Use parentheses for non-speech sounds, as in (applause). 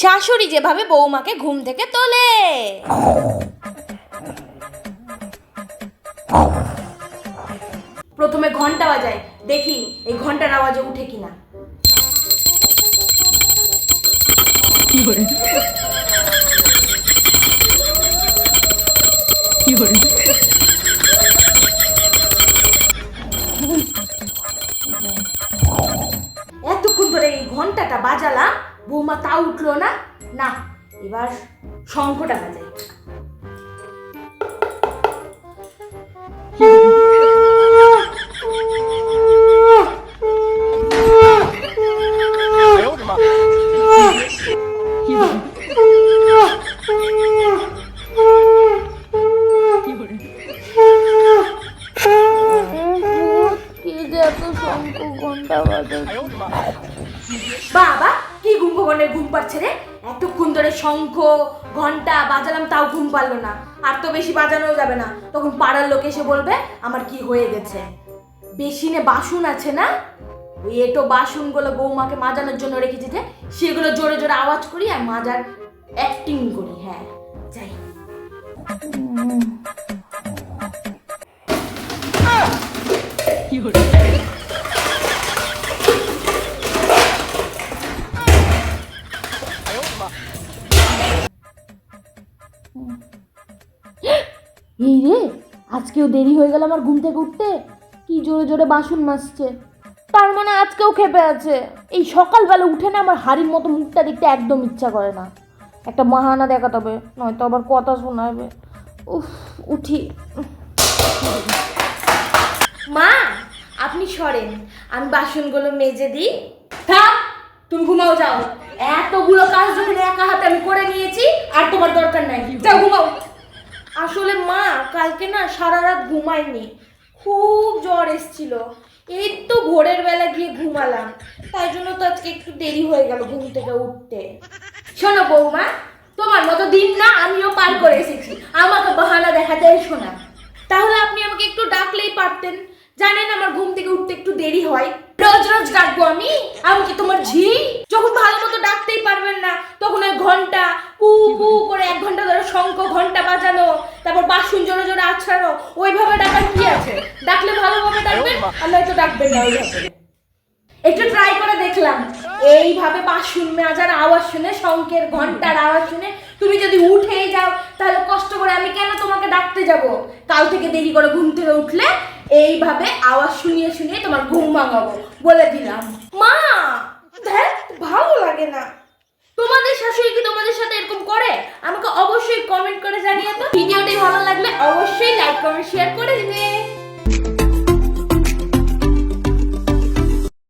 শাশুড়ি যেভাবে বৌমাকে ঘুম থেকে তোলে। প্রথমে ঘণ্টা বাজায় দেখি এই ঘণ্টার আওয়াজে উঠে কিনা। এতক্ষণ ধরে এই ঘন্টাটা বাজালাম বৌমা তা উঠল না? না এবার শঙ্খটা বাজাই। বাবা কি ঘুম ভবনের ঘুম পাচ্ছে রে? এতক্ষণ ধরে শঙ্খ ঘণ্টা বাজালাম, তাও ঘুম পারল না। আর তো বেশি বাজানোও যাবে না। তখন পাড়ার লোক এসে বলবে, আমার কি হয়ে গেছে? বেসিনে বাসন আছে না? ওই এটো বাসনগুলো বৌমাকে মাজানোর জন্য রেখেছি যে, সেগুলো জোরে জোরে আওয়াজ করি আর মাজার অ্যাক্টিং করি হ্যাঁ। যাই। (gasps) এই রে আজকেও দেরি হয়ে গেল আমার ঘুম থেকে উঠতে? কি জোরে জোরে বাসন মাজছে। তার মানে আজকেও খেপে আছে। এই সকালবেলা উঠে না আমার হাড়ির মতো মুখটা দেখতে একদম ইচ্ছা করে না। একটা বাহানা দেখাতে হবে নয়তো আবার কথা শোনাবে। উফ উঠি। মা আপনি সরেন। আমি বাসনগুলো মেজে দিই। থাক তুমি ঘুমাও, যাও। এতগুলো কাজ যখন একা হাতে আমি করে নিয়েছি, আর তোমার দরকার নাই। যাও, ঘুমাও। আসলে মা, কালকে না সারা রাত ঘুমাইনি খুব জ্বর এসছিল। এই তো ভোরের বেলা গিয়ে ঘুমালাম। তাই জন্য তো আজকে একটু দেরি হয়ে গেল ঘুম থেকে উঠতে। শোনো বৌমা, তোমার মতো দিন না আমিও পার করে এসেছি। আমাকে বাহানা দেখাতে এসো না। তাহলে আপনি আমাকে একটু ডাকলেই পারতেন। জানেন আমার ঘুম থেকে উঠতে একটু দেরি হয়। রোজ রোজ ডাকবো আমি? আমি কি তোমার ঝি? যখন ভালো মতো ডাকতেই পারবেন না, তখন ওই ঘণ্টা পু পু করে এক ঘণ্টা ধরে শঙ্খ ঘণ্টা বাজানো, তারপর বাসন জোরে জোরে আছড়ানো ওইভাবে ডাকার কি আছে? ডাকলে ভালোভাবে ডাকবেন, আর নয়তো ডাকবেন না ওইভাবে। একটু ট্রাই করে দেখলাম। এইভাবে বাসন মাজার আওয়াজ শুনে শঙ্কের ঘণ্টার আওয়াজ শুনে তুমি যদি উঠেই যাও, তাহলে কষ্ট করে আমি কেন তোমাকে ডাকতে যাব? কাল থেকে দেরি করে ঘুম থেকে উঠলে এইভাবে আওয়াজ শুনিয়ে শুনিয়ে তোমার ঘুম ভাঙাবো, বলে দিলাম। মা ভালো লাগে না। তোমাদের শাশুড়ি কি তোমাদের সাথে এরকম করে? আমাকে অবশ্যই কমেন্ট করে জানিয়ে তো ভিডিওটি ভালো লাগলে অবশ্যই লাইক কমেন্ট শেয়ার করে দিবে।